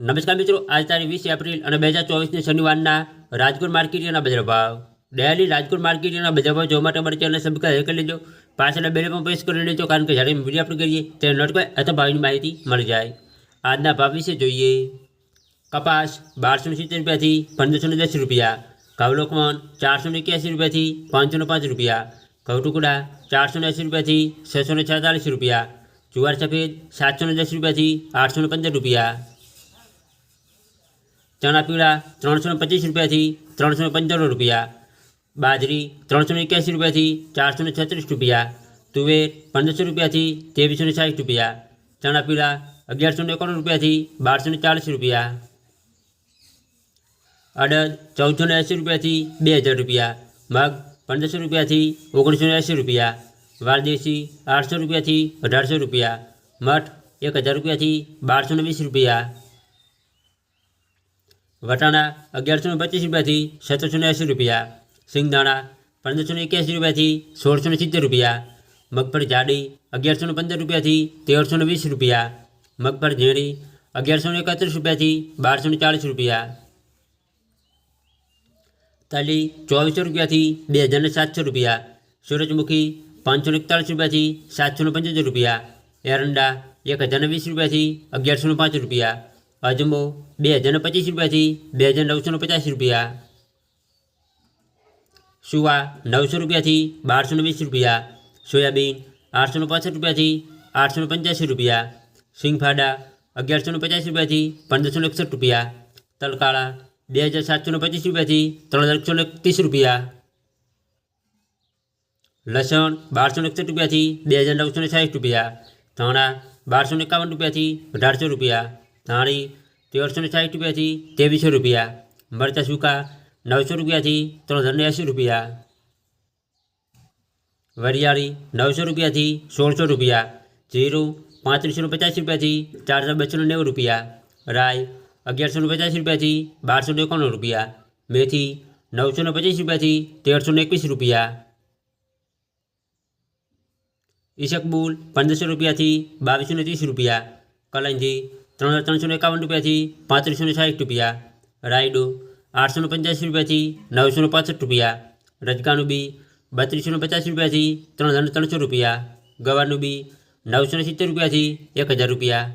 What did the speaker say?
નમસ્કાર મિત્રો, આજ તારીખ વીસ એપ્રિલ અને બે હજાર ચોવીસની શનિવારના રાજકોટ માર્કેટના બજાર ભાવ. ડેલી રાજકોટ માર્કેટના બજાર ભાવ જોવા માટે અમારી ચેનલ સબસ્ક્રાઈબ કરી લેજો. પાછળ બેલ પણ પ્રેસ કરી લેજો, કારણ કે જ્યારે વીડિયો આપણે કરીએ ત્યારે નોટિફાઈ અથવા ભાવની માહિતી મળી જાય. આજના ભાવ વિશે જોઈએ. કપાસ બારસો સિત્તેર રૂપિયાથી પંદરસો દસ રૂપિયા. ઘઉલોકમન ચારસો એક્યાસી રૂપિયાથી પાંચસો પાંચ રૂપિયા. ઘઉ ટુકડા ચારસો એંસી રૂપિયાથી છસો છેતાલીસ રૂપિયા. જુવાર સફેદ સાતસો દસ રૂપિયાથી આઠસો પંદર રૂપિયા. ચણા પીળા ત્રણસો ને પચીસ રૂપિયાથી ત્રણસો ને પંચાણું રૂપિયા બાજરી ત્રણસો ને એક્યાસી રૂપિયાથી ચારસો ને છત્રીસ રૂપિયા તુવેર પંદરસો રૂપિયાથી ત્રેવીસો ને સાઠ રૂપિયા ચણા પીળા અગિયારસો ને એકાણું રૂપિયાથી બારસો ને ચાલીસ રૂપિયા અડદ ચૌદસો ને એંસી રૂપિયાથી બે હજાર રૂપિયા મગ પંદરસો રૂપિયાથી ઓગણીસો ને એંસી રૂપિયા વાલદેશી આઠસો રૂપિયાથી અઢારસો રૂપિયા મઠ એક હજાર રૂપિયાથી બારસો ને વીસ રૂપિયા વટાણા અગિયારસો ને પચીસ રૂપિયાથી સત્તરસો ને એંસી રૂપિયા સિંગદાણા પંદરસો ને એક્યાસી રૂપિયાથી સોળસો ને સિત્તેર રૂપિયા મગફળી જાડી અગિયારસો ને પંદર રૂપિયાથી તેરસો ને વીસ રૂપિયા મગફળી ઝીણી અગિયારસો ને એકત્રીસ રૂપિયાથી બારસો ને ચાલીસ રૂપિયા તલી ચોવીસો રૂપિયાથી બે હજાર ને સાતસો રૂપિયા સૂરજમુખી પાંચસો ને એકતાલીસ રૂપિયાથી સાતસો ને પંચોતેર રૂપિયા એરંડા એક હજાર ને વીસ રૂપિયાથી અગિયારસો ને પાંચ રૂપિયા અજમો બે હજાર ને પચીસ રૂપિયાથી બે હજાર નવસો ને પચાસ રૂપિયા સુવા નવસો રૂપિયાથી બારસો ને વીસ રૂપિયા સોયાબીન આઠસો ને પાસઠ રૂપિયાથી આઠસો ને પંચ્યાસી રૂપિયા સિંગફાડા અગિયારસો ને પચાસ રૂપિયાથી પંદરસો ને એકસઠ રૂપિયા તલકાળા બે હજાર સાતસો ને પચીસ રૂપિયાથી ત્રણ હજાર એકસો ને ત્રીસ રૂપિયા લસણ બારસો ને એકસઠ રૂપિયાથી બે હજાર નવસો ને સાઠ રૂપિયા ધાણા બારસો ને એકાવન રૂપિયાથી અઢારસો રૂપિયા ધાણી તેરસો ને સાઠ રૂપિયાથી ત્રેવીસો રૂપિયા મરચાં સૂકા નવસો રૂપિયાથી ત્રણ હજાર ને એંસી રૂપિયા વરિયાળી નવસો રૂપિયાથી સોળસો રૂપિયા જીરું પાંત્રીસો ને પચાસ રૂપિયાથી ચાર હજાર બસો ને નેવું રૂપિયા રાઈ અગિયારસો ને પચાસ રૂપિયાથી બારસો ને એકાણું રૂપિયા મેથી નવસો ને પચીસ રૂપિયાથી તેરસો ને એકવીસ રૂપિયા ઈશકબુલ પંદરસો રૂપિયાથી બાવીસો ને ત્રીસ રૂપિયા કલંજી ત્રણ હજાર ત્રણસો એકાવન રૂપિયાથી પાંત્રીસો ને સાઠ રૂપિયા. રાયડો આઠસો પંચ્યાસી રૂપિયાથી નવસો પાસઠ રૂપિયા. રજકાનું બી બત્રીસો પચાસ રૂપિયાથી ત્રણ હજાર ત્રણસો રૂપિયા. ગવારનું બી નવસો સિત્તેર રૂપિયાથી એક હજાર રૂપિયા.